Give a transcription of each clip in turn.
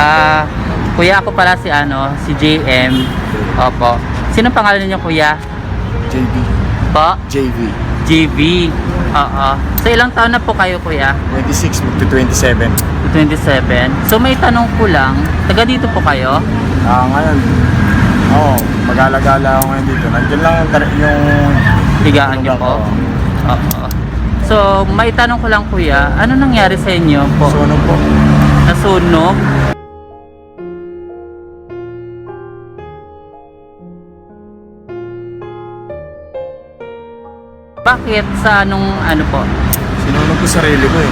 Ah, kuya ako pala si ano, si JM. Opo. Sino pangalan niyo kuya? JV. Po? JV. JV. Oo. So ilang taon na po kayo kuya? 26 to 27. 27. So may tanong ko lang, taga dito po kayo? Ah, ngayon. Oo, oh, mag-alagala ako ngayon dito. Nandiyan lang yung, Tigaan niyo po? Oo. So may tanong ko lang kuya, ano nangyari sa inyo po? sunog po. Nasunog? Bakit sa anong ano po? Sinunog ko sarili ko eh.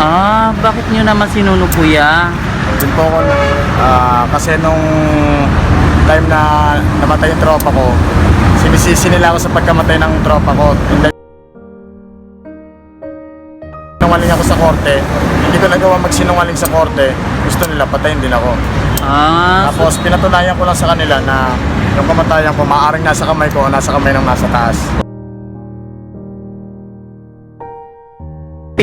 Ah, bakit nyo naman sinunog kuya? Doon po ako, ah, kasi nung time na namatay yung tropa ko, sinisisi nila ako sa pagkamatay ng tropa ko. And then, sinungaling ako sa korte, hindi ko nagawa magsinungaling sa korte, gusto nila patayin din ako. Ah, so, Tapos pinatunayan ko lang sa kanila na yung kamatayan ko, maaaring nasa kamay ko o nasa kamay ng nasa taas.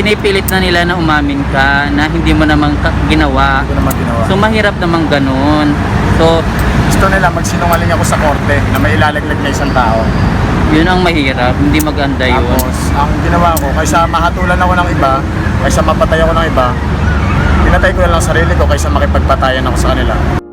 Pinipilit na nila na umamin ka na hindi mo naman ka- ginawa. Hindi ko naman ginawa. So mahirap naman ganun. So, gusto nila magsinungaling ako sa korte na may ilalaglag na isang tao. yun ang mahirap, hindi maganda yun. Tapos, ang ginawa ko, kaysa mahatulan ako ng iba, kaysa mapatay ako ng iba, pinatay ko na lang sarili ko kaysa makipagpatayan ako sa kanila.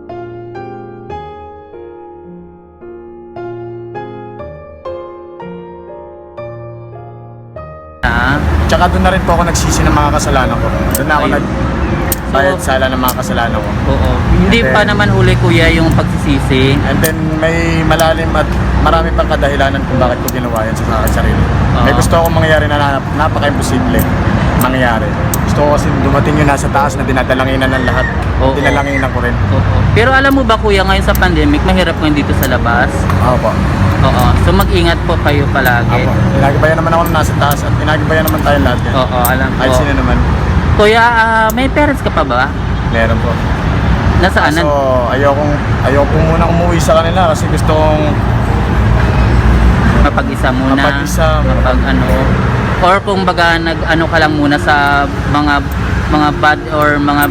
Tsaka doon na rin po ako nagsisi ng mga kasalanan ko. Doon na ako Ayun. nagbayad sala ng mga kasalanan ko. oo. Hindi pa then- naman huli kuya yung pagsisisi. And then may malalim at marami pang kadahilanan kung bakit ko ginawa yan sa aking sarili. Ah. May gusto akong mangyari na nap- napaka-imposible mangyari. Gusto ko kasi dumating yun nasa taas na dinadalanginan ng lahat. Oo. Dinalanginan ko rin. Oo. Pero alam mo ba kuya ngayon sa pandemic, mahirap ngayon dito sa labas. Opo. Oo. So mag-ingat po kayo palagi. Opo. Inagibayan naman ako nasa taas at inagibayan naman tayo lahat yan. Oo, alam ko. Kahit sino naman. Kuya, ah, may parents ka pa ba? Meron po. Nasaan? So, ayokong, ayokong muna umuwi sa kanila kasi gusto kong mapag-isa muna. Mapag-isa. Mapag ano. Or kung baga nag ano ka lang muna sa mga mga bad or mga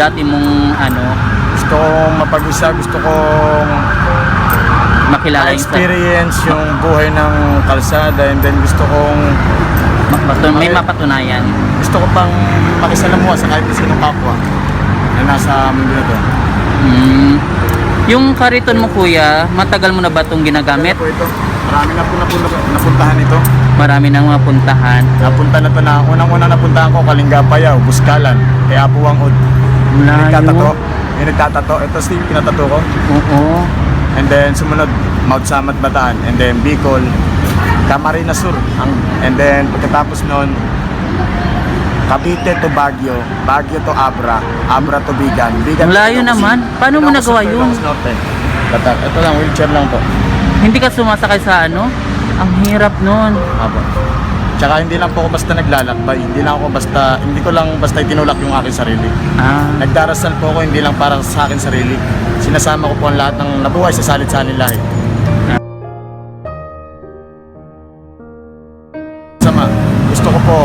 dati mong ano gusto kong mapag-isa, gusto kong makilala yung sa experience yung buhay ng kalsada and then gusto kong mapatun- may mapatunayan. gusto ko pang makisalamuha sa kahit sinong kapwa na nasa mundo na to. Mm. Yung kariton mo kuya, matagal mo na ba itong ginagamit? Po ito, marami na po napun- napuntahan ito. Marami nang mapuntahan. Napunta na to na, unang-unang napuntahan ko, Kalingapayaw, Buskalan, kaya Apuang Ud. Yung nagtatato, yung nagtatato, ito si pinatato ko. Oo. And then sumunod, Mount Samat Bataan, and then Bicol, Camarines Sur. Ang, and then pagkatapos noon, Cavite to Baguio, Baguio to Abra, Abra to Bigan, Bigan to layo Ilocos naman. Paano mo nagawa to yun? Ilocos Norte. Bata- Ito lang, wheelchair lang po. Hindi ka sumasakay sa ano? Ang hirap nun. Apo. Tsaka hindi lang po ako basta naglalakbay, hindi lang ako basta, hindi ko lang basta itinulak yung aking sarili. Ah. Nagdarasal po ako hindi lang para sa akin sarili. Sinasama ko po ang lahat ng nabuhay sa salit-salit lahi. Sama, gusto ko po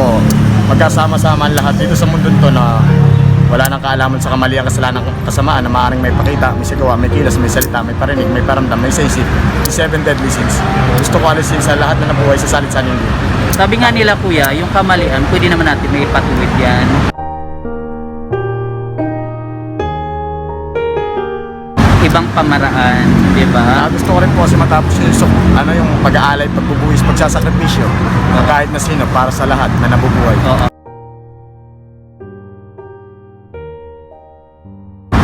magkasama-sama ang lahat dito sa mundo to na wala nang kaalaman sa kamalian, kasalanan, kasamaan na maaaring may pakita, may sigawa, may kilos, may salita, may parinig, may paramdam, may saysip. The seven deadly sins. Gusto ko alisin sa lahat na nabuhay sa salit-salit lahi. Sabi nga nila kuya, yung kamalian, pwede naman natin may ipatuwid yan. Ibang pamaraan, di ba? Ah, gusto ko rin po kasi matapos yung so, ano yung pag-aalay, pagbubuhis, pagsasakripisyo na kahit na sino para sa lahat na nabubuhay. Oo.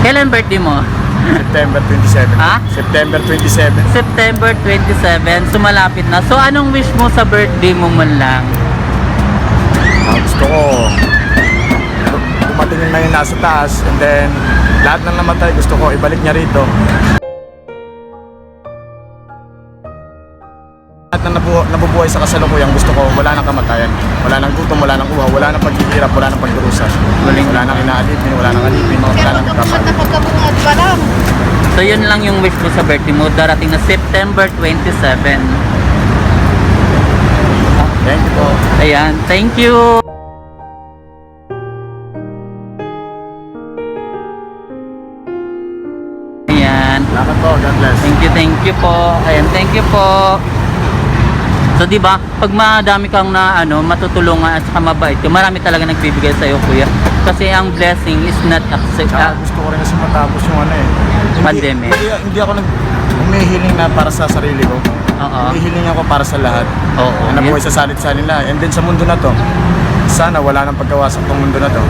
Kailan birthday mo? September 27. Ha? September 27. September 27, so malapit na. So anong wish mo sa birthday mo man lang? Ah, gusto ko dumating na yung nasa taas and then lahat ng namatay gusto ko ibalik niya rito. Nabu nabubuhay buhay sa kasalukuyan, gusto ko wala nang kamatayan. Wala nang gutom, wala nang uhaw, wala nang paghihirap, wala nang pagdurusa. Wala nang inaalipin, wala nang alipin, wala Kaya nang na pagkabungad pa lang. So yun lang yung wish mo sa birthday mo darating na September 27. Thank you po. Ayan, thank you. Ayan. Salamat po. God bless. Thank you, thank you po. Ayan, thank you po. So, di ba, pag madami kang na ano, matutulungan at saka mabait, ka, marami talaga nagbibigay sa iyo, kuya. Kasi ang blessing is not accept, Tsaka gusto ko rin kasi matapos yung ano eh. Hindi- Pandemic. Hindi, hindi ako nag humihiling na para sa sarili ko. Oo. Humihiling ako para sa lahat. Oo. na nabuhay sa salit-salit nila. And then sa mundo na to, sana wala nang pagkawasak tong mundo na to.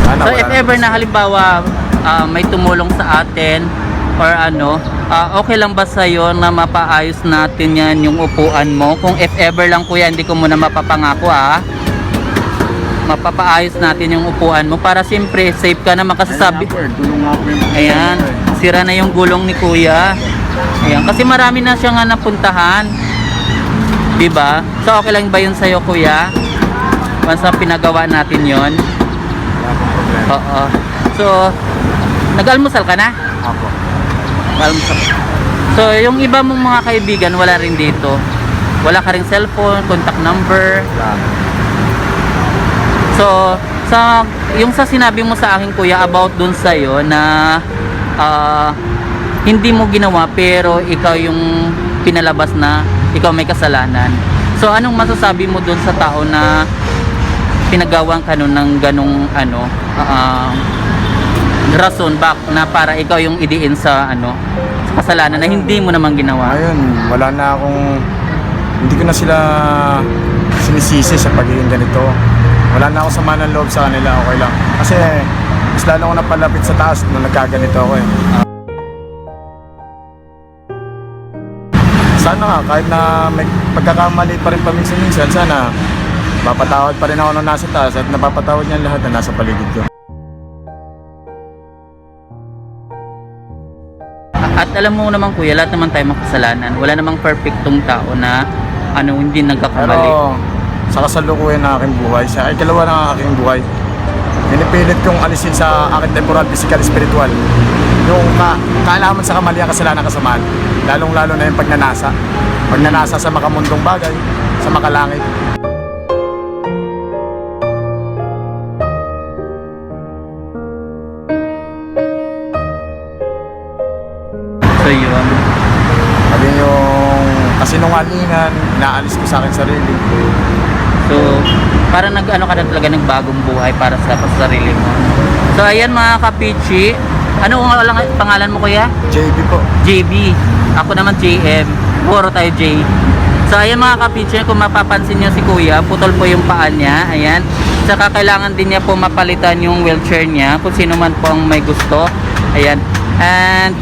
Sana So if ever na halimbawa ah, may tumulong sa atin or ano, ah, okay lang ba sa na mapaayos natin yan yung upuan mo? Kung if ever lang kuya, hindi ko muna mapapangako ah. Mapapaayos natin yung upuan mo para siyempre safe ka naman kasi sabi Tulong nga po yung Ayan, sira na yung gulong ni kuya. Ayan, kasi marami na siya nga napuntahan. 'Di ba? So okay lang ba 'yun sa kuya? Once na pinagawa natin 'yon. Oo. So, nag-almusal ka na? Ako. Almusal. So, yung iba mong mga kaibigan, wala rin dito. Wala ka rin cellphone, contact number. So, sa yung sa sinabi mo sa akin kuya about dun sa na ah, hindi mo ginawa pero ikaw yung pinalabas na ikaw may kasalanan. So, anong masasabi mo dun sa tao na pinagawan ka nun ng ganong ano ah, rason bak na para ikaw yung idiin sa ano sa kasalanan na hindi mo naman ginawa. Ngayon, wala na akong hindi ko na sila sinisisi sa pagiging ganito. Wala na ako sama ng loob sa kanila, okay lang. Kasi mas lalo ako napalapit sa taas nung nagkaganito ako eh. Sana nga, kahit na may pagkakamali pa rin paminsan-minsan, sana mapatawad pa rin ako nung nasa taas at napapatawad niya lahat na nasa paligid ko. Alam mo naman kuya, lahat naman tayo makasalanan. Wala namang perfectong tao na ano hindi nagkakamali. Pero sa kasalukuyan ng aking buhay, sa ikalawa ng aking buhay, pinipilit kong alisin sa aking temporal, physical, spiritual. Yung ka kaalaman sa kamalian, kasalanan, kasamaan. Lalong-lalo na yung pagnanasa. Pagnanasa sa makamundong bagay, sa makalangit. Yung kasinungalingan, inaalis ko sa akin sarili. So, para nag-ano ka na talaga ng bagong buhay para sa, sa sarili mo. So ayan mga kapichi. Ano ang lang pangalan mo kuya? JB po. JB. Ako naman JM. Puro tayo J. So ayan mga kapichi, kung mapapansin nyo si kuya, putol po yung paa niya. Ayan. Saka kailangan din niya po mapalitan yung wheelchair niya kung sino man po ang may gusto. Ayan. And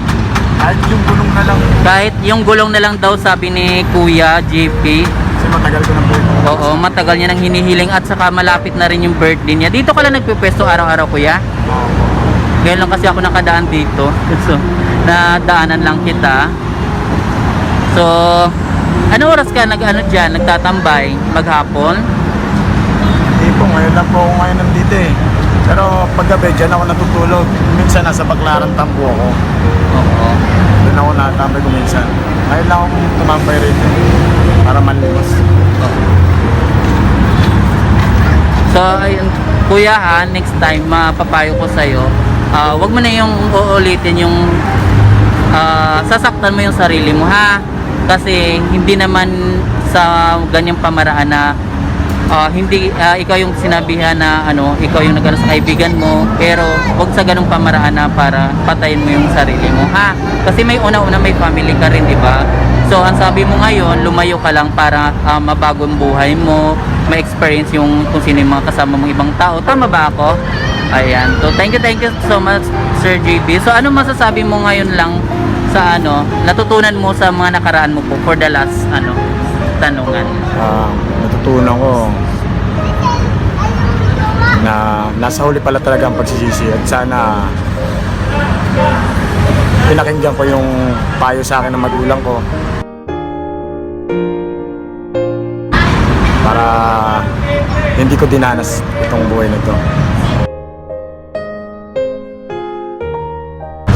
Kahit yung gulong na lang, kahit yung gulong na lang daw sabi ni Kuya JP, kasi matagal ko po ito. Oo, matagal niya nang hinihiling at saka malapit na rin yung birthday niya. Dito ka lang nagpipwesto araw-araw, kuya? Ngayon lang kasi ako nakadaan dito. So, nadaanan lang kita. So, ano oras ka nag ano diyan, nagtatambay maghapon? Hindi po, ngayon lang po ako ngayon nandito eh. Pero paggabi, dyan ako natutulog. Minsan nasa Baklaran Tambo ako. Oo. Ako natambay ko minsan. Ngayon lang ako tumambay rito. Para manlimos. So, ayun, kuya ha, next time mapapayo ko sa iyo. Ah, wag mo na yung uulitin yung ah, sasaktan mo yung sarili mo ha. Kasi hindi naman sa ganyang pamaraan na ah, hindi ah, ikaw yung sinabihan na ano, ikaw yung nagano sa kaibigan mo, pero wag sa ganung pamaraan na para patayin mo yung sarili mo ha. Kasi may una-una may family ka rin, di ba? So, ang sabi mo ngayon, lumayo ka lang para ah, mabago ang buhay mo, ma-experience yung kung sino yung mga kasama mong ibang tao. Tama ba ako? Ayan. So, thank you, thank you so much, Sir JB. So, ano masasabi mo ngayon lang sa ano, natutunan mo sa mga nakaraan mo po for the last, ano, tanungan? Ah, natutunan ko na nasa huli pala talaga ang pagsisisi at sana pinakinggan ko yung payo sa akin ng magulang ko. Para hindi ko dinanas itong buhay na ito.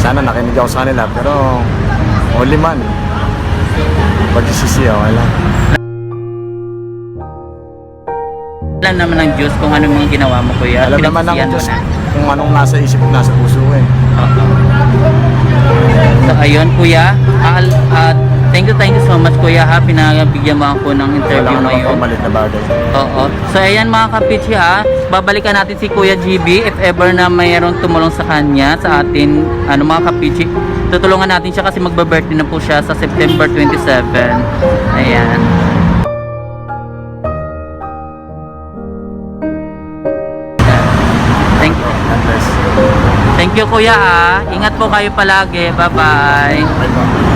Sana nakinig ako sa kanila pero only man. Pagsisisi ako, wala. Alam naman ng Diyos kung ano mga ginawa mo kuya. Alam naman ng Diyos na. kung anong nasa isip at nasa puso ko eh. Oo. So ayun kuya, Al, at thank you, thank you so much kuya ha, pinabigyan mo ako ng Wala interview ka naman ngayon. pamalit na bagay. Oo. So ayan mga kapichi ha, babalikan natin si Kuya GB if ever na mayroong tumulong sa kanya sa atin, ano mga kapichi. Tutulungan natin siya kasi magba-birthday na po siya sa September 27. Ayan. Thank you kuya ha. Ingat po kayo palagi. Bye-bye.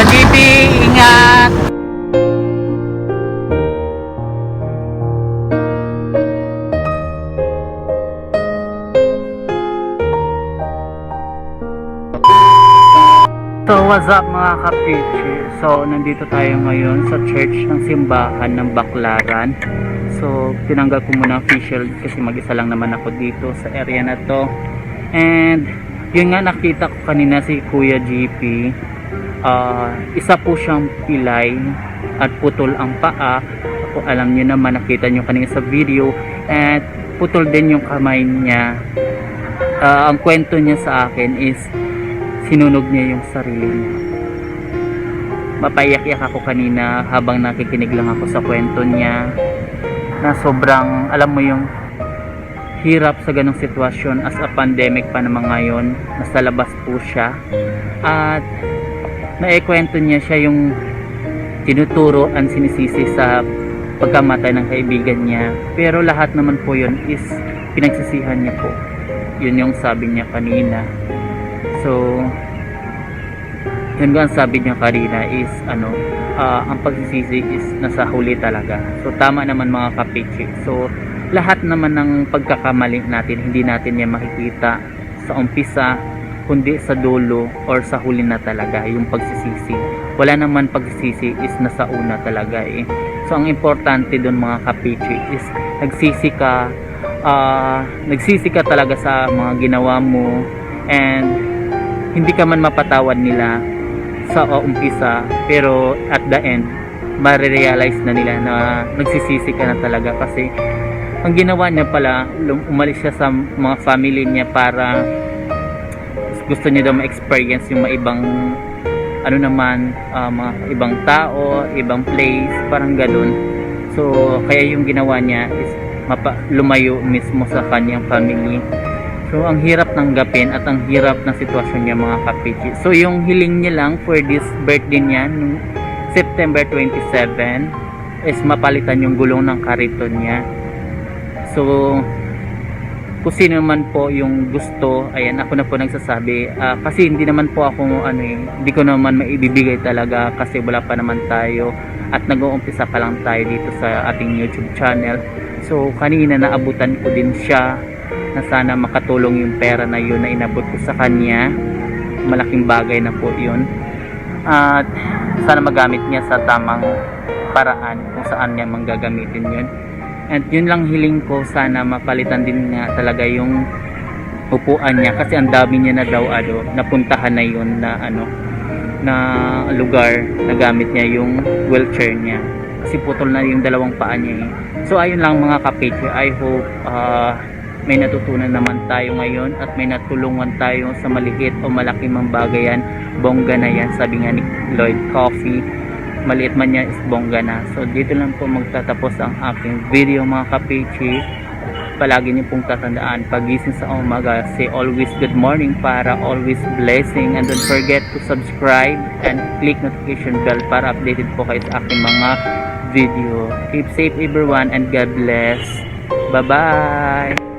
Bye po. Kuya GB, ingat! So what's up mga kapichi? So nandito tayo ngayon sa church ng simbahan ng Baklaran. So tinanggal ko muna ang official kasi mag-isa lang naman ako dito sa area na to. And yun nga nakita ko kanina si Kuya GP. Ah, isa po siyang pilay at putol ang paa. Ako alam niyo naman nakita niyo kanina sa video at putol din yung kamay niya. Ah, ang kwento niya sa akin is sinunog niya yung sarili niya. Mapayak-yak ako kanina habang nakikinig lang ako sa kwento niya na sobrang alam mo yung hirap sa ganong sitwasyon as a pandemic pa naman ngayon nasa labas po siya at naikwento niya siya yung tinuturo ang sinisisi sa pagkamatay ng kaibigan niya. Pero lahat naman po yun is pinagsisihan niya po. Yun yung sabi niya kanina. So yun ang sabi niya kanina is ano ah, ang pagsisisi is nasa huli talaga. So tama naman mga kapichi. So lahat naman ng pagkakamali natin hindi natin yan makikita sa umpisa kundi sa dulo or sa huli na talaga yung pagsisisi. Wala naman pagsisisi is nasa una talaga eh. So ang importante doon mga kapichi is nagsisi ka ah, nagsisi ka talaga sa mga ginawa mo and hindi ka man mapatawad nila sa umpisa pero at the end marirealize na nila na nagsisisi ka na talaga kasi ang ginawa niya pala umalis siya sa mga family niya para gusto niya daw ma-experience yung mga ibang ano naman ah, mga ibang tao ibang place parang ganun so kaya yung ginawa niya is mapa, lumayo mismo sa kanyang family So ang hirap tanggapin at ang hirap ng sitwasyon niya mga kapichi. So yung hiling niya lang for this birthday niya nung September 27 is mapalitan yung gulong ng kariton niya. So kung sino man po yung gusto, ayan ako na po nagsasabi. Ah, kasi hindi naman po ako ano eh, hindi ko naman maibibigay talaga kasi wala pa naman tayo at nag-uumpisa pa lang tayo dito sa ating YouTube channel. So kanina naabutan ko din siya na sana makatulong yung pera na yun na inabot ko sa kanya. Malaking bagay na po yun. At sana magamit niya sa tamang paraan kung saan niya manggagamitin yun and yun lang hiling ko sana mapalitan din nga talaga yung upuan niya. Kasi ang dami niya na daw ano napuntahan na yun na ano na lugar na gamit niya yung wheelchair niya. Kasi putol na yung dalawang paa niya eh. so ayun lang mga kapatid I hope ah, may natutunan naman tayo ngayon at may natulungan tayo sa maliit o malaki mang bagay yan. Bongga na yan sabi nga ni Lloyd Coffee maliit man yan is bongga na. So dito lang po magtatapos ang aking video mga kapichi. Palagi niyo pong tatandaan pagising sa umaga say always good morning para always blessing. And don't forget to subscribe and click notification bell para updated po kayo sa aking mga video. Keep safe everyone and God bless. Bye bye